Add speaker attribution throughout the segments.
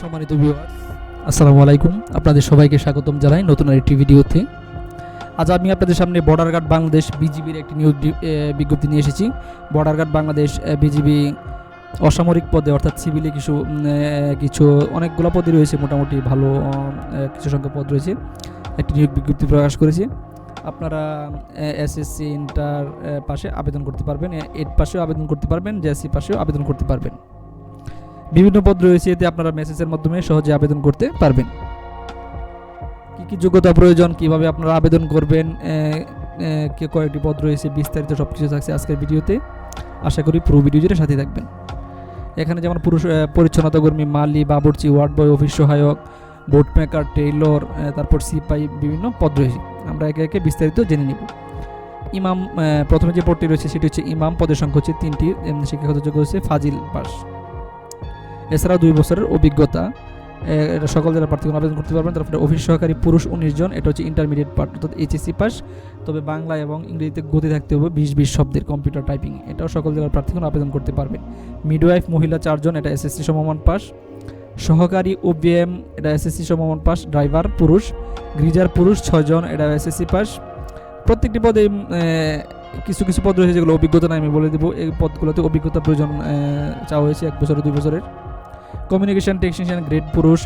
Speaker 1: সম্মানিত ভিউয়ার্স আসসালামু আলাইকুম। আপনাদের সবাইকে স্বাগতম জানাই নতুন আরেকটি ভিডিওতে। আজ আমি আপনাদের সামনে বর্ডার গার্ড বাংলাদেশ বিজিবির একটি নিয়োগ বিজ্ঞপ্তি নিয়ে এসেছি। বর্ডার গার্ড বাংলাদেশ বিজিবি অসামরিক পদে, অর্থাৎ সিভিলে কিছু কিছু অনেকগুলো পদই রয়েছে, মোটামুটি ভালো কিছু সংখ্যক পদ রয়েছে। একটি নিয়োগ বিজ্ঞপ্তি প্রকাশ করেছে। আপনারা এসএসসি ইন্টার পাশে আবেদন করতে পারবেন। এইট পাশেও আবেদন করতে পারবেন জেএসসি পাশেও আবেদন করতে পারবেন। বিভিন্ন পদ রয়েছে, এতে আপনারা মেসেজের মাধ্যমে সহজে আবেদন করতে পারবেন। কি কি যোগ্যতা প্রয়োজন, কীভাবে আপনারা আবেদন করবেন কে কয়েকটি পদ রয়েছে, বিস্তারিত সব কিছু থাকছে আজকের ভিডিওতে। আশা করি পুরো ভিডিও জুড়ে সাথে থাকবেন। এখানে যেমন পুরুষ পরিচ্ছন্নতা কর্মী, মালি, বাবুর্চি, ওয়ার্ড বয়, অফিস সহায়ক, বোট মেকার, টেইলর তারপর সিপাই বিভিন্ন পদ রয়েছে। আমরা একে একে বিস্তারিত জেনে নিব। ইমাম প্রথমে যে পদটি রয়েছে, সেটি হচ্ছে ইমাম পদের সংখ্যা হচ্ছে তিনটি। শিক্ষাগত যোগ্য হচ্ছে ফাজিল পাস। এছাড়া দুই বছরের অভিজ্ঞতা সকল জেলার প্রার্থীগণ আবেদন করতে পারবেন। তারপরে অফিস সহকারী পুরুষ উনিশ জন, এটা হচ্ছে ইন্টারমিডিয়েট পার্ট অর্থাৎ এইচএসসি পাস তবে বাংলা এবং ইংরেজিতে গতি থাকতে হবে বিশ বিশ শব্দের কম্পিউটার টাইপিং এটাও সকল জেলার প্রার্থীগণ আবেদন করতে পারবেন। মিডওয়াইফ মহিলা চারজন এটা এসএসসি সমমান পাস সহকারী ওবিএম এটা এসএসসি সমমান পাস ড্রাইভার পুরুষ। গ্রিজার পুরুষ ছয়জন এটা এসএসসি পাস প্রত্যেকটি পদে কিছু কিছু পদ রয়েছে যেগুলো অভিজ্ঞতা নাই, আমি বলে দেবো। এই পদগুলোতে অভিজ্ঞতা প্রয়োজন চাওয়া হয়েছে এক বছর, দুই বছরের। কমিউনিকেশন টেকনিশিয়ান গ্রেড পুরুষ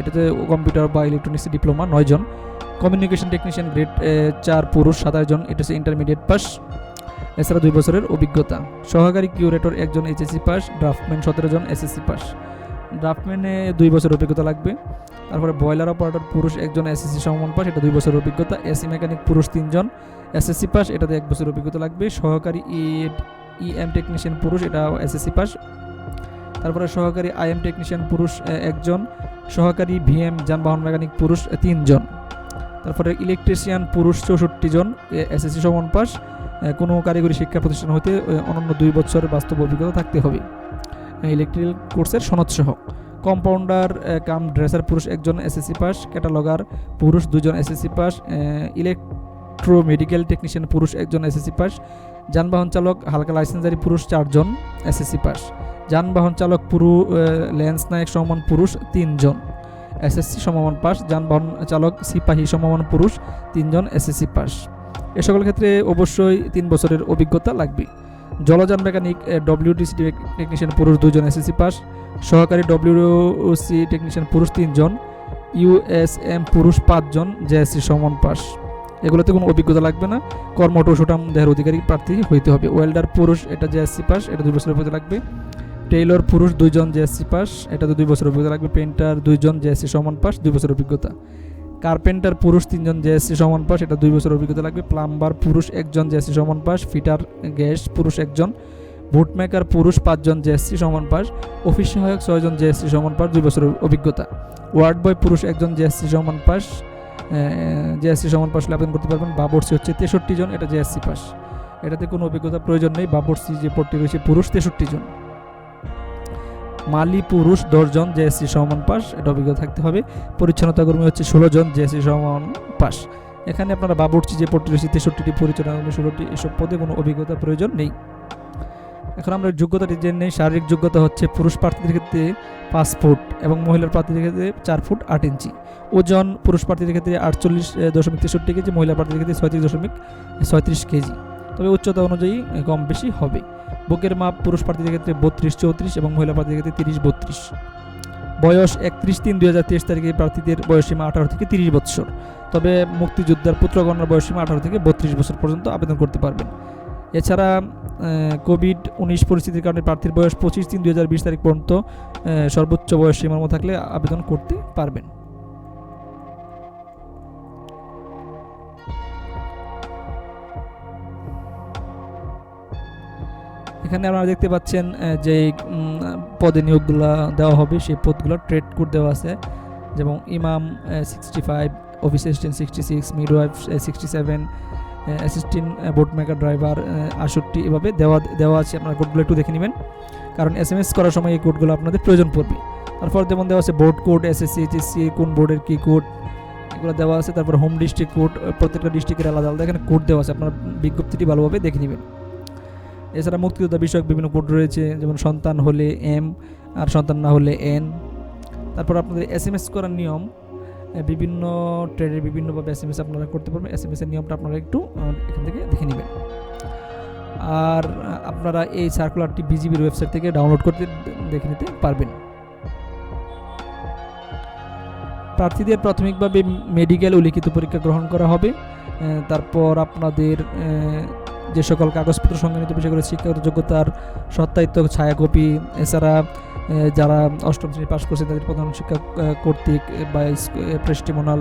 Speaker 1: এটাতে কম্পিউটার বা ইলেকট্রনিক্স ডিপ্লোমা নয় জন। কমিউনিকেশন টেকনিশিয়ান গ্রেড চার পুরুষ, সাতাশ জন, এটা হচ্ছে ইন্টারমিডিয়েট পাস এছাড়া দুই বছরের অভিজ্ঞতা। সহকারী কিউরেটর একজন এইচএসসি পাস ড্রাফটম্যান সতেরো জন এসএসসি পাস ড্রাফটম্যানে দুই বছর অভিজ্ঞতা লাগবে। তারপরে বয়লার অপারেটর পুরুষ একজন এসএসসি সমমান পাস এটা দুই বছর অভিজ্ঞতা। এসি মেকানিক পুরুষ তিনজন এসএসসি পাস এটাতে এক বছর অভিজ্ঞতা লাগবে। সহকারী ই এম টেকনিশিয়ান পুরুষ এটা এসএসসি পাস তারপরে সহকারী আইএম টেকনিশিয়ান পুরুষ একজন। সহকারী ভিএম যানবাহন মেকানিক পুরুষ তিনজন। তারপরে ইলেকট্রিশিয়ান পুরুষ, চৌষট্টি জন এসএসসি সমান পাস। কোনো কারিগরি শিক্ষা প্রতিষ্ঠান হতে অনন্য দুই বছরের বাস্তব অভিজ্ঞতা থাকতে হবে। ইলেকট্রিক্যাল কোর্সের সনদ সহ কম্পাউন্ডার কাম ড্রেসার পুরুষ, একজন এসএসসি পাস। ক্যাটালগার পুরুষ, দুজন SSC pass. Electro medical technician পুরুষ, একজন এসএসসি পাস। যানবাহন চালক, হালকা লাইসেন্সারি পুরুষ, চারজন এসএসসি পাস। যানবাহন চালক পুরু লেন্স নায়ক সমমান পুরুষ, তিনজন। এসএসসি সমমান পাস, যানবাহন চালক সিপাহী সমমান পুরুষ, তিনজন এসএসসি পাস। এ সকল ক্ষেত্রে অবশ্যই তিন বছরের অভিজ্ঞতা লাগবে। জলযান মেকানিক ডব্লিউটিসি টেকনিশিয়ান পুরুষ, দুজন এসএসসি পাস। সহকারী ডব্লিউসি টেকনিশিয়ান পুরুষ, তিনজন। ইউএসএম পুরুষ, পাঁচজন জেএসসি সমান পাস। এগুলোতে কোনো অভিজ্ঞতা লাগবে না। কর্মট সুটাম দেহের অধিকারী প্রার্থী হইতে হবে। ওয়েল্ডার পুরুষ, এটা জেএসসি পাস, এটা দুই বছরের লাগবে। টেইলর পুরুষ, দুইজন জেএসসি পাস। এটাতে দুই বছর অভিজ্ঞতা লাগবে। পেন্টার দুইজন জেএসসি সমান পাস, দুই বছর অভিজ্ঞতা। কার্পেন্টার পুরুষ, তিনজন জেএসসি সমান পাস, এটা দুই বছর অভিজ্ঞতা লাগবে। প্লাম্বার পুরুষ, একজন জেএসসি সমান পাস। ফিটার গ্যাস পুরুষ, একজন। বুট মেকার পুরুষ, পাঁচজন জেএসসি সমান পাস। অফিস সহায়ক ছয়জন জেএসসি সমান পাস, দুই বছরের অভিজ্ঞতা। ওয়ার্ড বয় পুরুষ, একজন জেএসসি সমান পাস। জেএসসি সমান পাস আবেদন করতে পারবেন। বাবরসি হচ্ছে তেষট্টি জন, এটা জেএসসি পাস। এটাতে কোনো অভিজ্ঞতা প্রয়োজন নেই। বাবরসি যে পদটি রয়েছে পুরুষ, তেষট্টি জন। মালি পুরুষ দশজন জেএসসি সমান পাস, এটা অভিজ্ঞতা থাকতে হবে। পরিচ্ছন্নতা কর্মী হচ্ছে ষোলো জন জেএসসি সমান পাস। এখানে আপনারা বাবুর্চি যে পদটি তেষট্টিটি পরিচালনা কর্মী ষোলোটি এসব পদে কোনো অভিজ্ঞতা প্রয়োজন নেই। এখন আমরা যোগ্যতাটি জেনে নেই, শারীরিক যোগ্যতা হচ্ছে পুরুষ প্রার্থীদের ক্ষেত্রে পাঁচ ফুট এবং মহিলার প্রার্থীদের ক্ষেত্রে চার ফুট আট ইঞ্চি। ওজন পুরুষ প্রার্থীদের ক্ষেত্রে আটচল্লিশ দশমিক তেষট্টি কেজি, মহিলা প্রার্থীদের ক্ষেত্রে ছয়ত্রিশ দশমিক ছয়ত্রিশ কেজি। তবে উচ্চতা অনুযায়ী কম বেশি হবে। বুকের মাপ পুরুষ প্রার্থীদের ক্ষেত্রে বত্রিশ, চৌত্রিশ এবং মহিলা প্রার্থীদের ক্ষেত্রে তিরিশ, বত্রিশ। বয়স একত্রিশ তিন দুই হাজার তেইশ তারিখে প্রার্থীদের বয়সীমা আঠারো থেকে তিরিশ বছর তবে মুক্তিযোদ্ধার পুত্রগণের বয়সীমা আঠারো থেকে বত্রিশ বছর পর্যন্ত আবেদন করতে পারবেন। এছাড়া কোভিড উনিশ পরিস্থিতির কারণে প্রার্থীর বয়স পঁচিশ তিন দুই হাজার বিশ তারিখ পর্যন্ত সর্বোচ্চ বয়স সীমার মধ্যে থাকলে আবেদন করতে পারবেন। এখানে আপনারা দেখতে পাচ্ছেন যে পদে নিয়োগগুলো দেওয়া হবে, সেই পদগুলো ট্রেড কোড দেওয়া আছে। যেমন ইমাম sixty five office assistant sixty six midwife sixty seven assistant boat maker driver আষট্টি এভাবে দেওয়া দেওয়া আছে। আপনারা কোডগুলো একটু দেখে নেবেন। কারণ এস এম এস করার সময় এই কোডগুলো আপনাদের প্রয়োজন পড়বে। তারপর যেমন দেওয়া আছে board code S SSC HSC কোন বোর্ডের কী কোড এগুলো দেওয়া আছে। তারপর হোম ডিস্ট্রিক্ট কোড প্রত্যেকটা ডিস্ট্রিক্টের আলাদা আলাদা এখানে কোড দেওয়া আছে। আপনার বিজ্ঞপ্তিটি ভালোভাবে দেখে নেবেন। এছাড়া মুক্তিযোদ্ধা বিষয়ক বিভিন্ন কোড রয়েছে, যেমন সন্তান হলে এম আর সন্তান না হলে এন। তারপর আপনাদের এস এম এস করার নিয়ম বিভিন্ন ট্রেডের বিভিন্নভাবে এস এম এস আপনারা করতে পারবেন। এস এম এস এর নিয়মটা আপনারা একটু এখান থেকে দেখে নেবেন। আর আপনারা এই সার্কুলারটি বিজিবির ওয়েবসাইট থেকে ডাউনলোড করতে দেখে নিতে পারবেন। প্রার্থীদের প্রাথমিকভাবে মেডিকেল ও লিখিত পরীক্ষা গ্রহণ করা হবে। তারপর আপনাদের যে সকল কাগজপত্র সঙ্গে নিতে বিষয় করে শিক্ষাগত যোগ্যতার সত্যায়িত ছায়াকপি, এছাড়া যারা অষ্টম শ্রেণি পাশ করছে তাদের প্রধান শিক্ষা কর্তৃক বা প্রেস্টিমোনাল।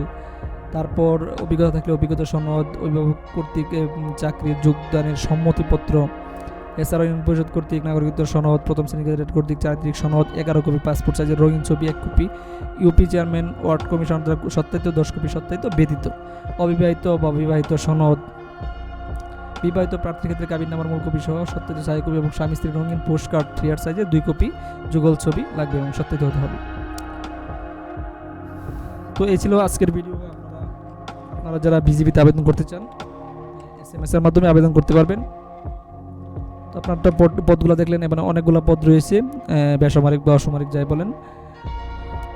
Speaker 1: তারপর অভিজ্ঞতা থাকলে অভিজ্ঞতা সনদ, অভিভাবক কর্তৃক চাকরির যোগদানের সম্মতিপত্র। এছাড়াও ইউনিয়ন পরিষদ কর্তৃক নাগরিকত্ব সনদ, প্রথম শ্রেণি ক্যাডেট কর্তৃক চারিত্রিক সনদ, এগারো কপি পাসপোর্ট সাইজের রঙিন ছবি, এক copy. UP chairman, ward commission সত্যায়িত দশ কপি সত্যায়িত ব্যতীত। অবিবাহিত বা বিবাহিত সনদ। বিবাহিত প্রার্থীর ক্ষেত্রে কাবির নামার মূল কপি সহ সত্যায়িত ছয় কপি এবং স্বামী স্ত্রীর রঙিন পোস্ট কার্ড থ্রি আর সাইজের দুই কপি, যুগল ছবি লাগবে এবং সত্যায়িত হতে হবে। তো এই ছিল আজকের ভিডিও আপনারা আপনারা যারা বিজিবিতে আবেদন করতে চান এস এম এস এর মাধ্যমে আবেদন করতে পারবেন। তো আপনারটা পদ পদগুলো দেখলেন, এবার অনেকগুলো পদ রয়েছে বেসামরিক বা অসামরিক যাই বলেন।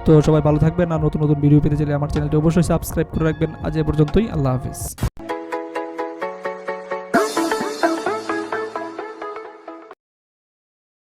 Speaker 1: তো সবাই ভালো থাকবেন আর নতুন নতুন ভিডিও পেতে চাইলে আমার চ্যানেলটি অবশ্যই সাবস্ক্রাইব করে রাখবেন। আজ এ পর্যন্তই, আল্লাহ হাফিজ।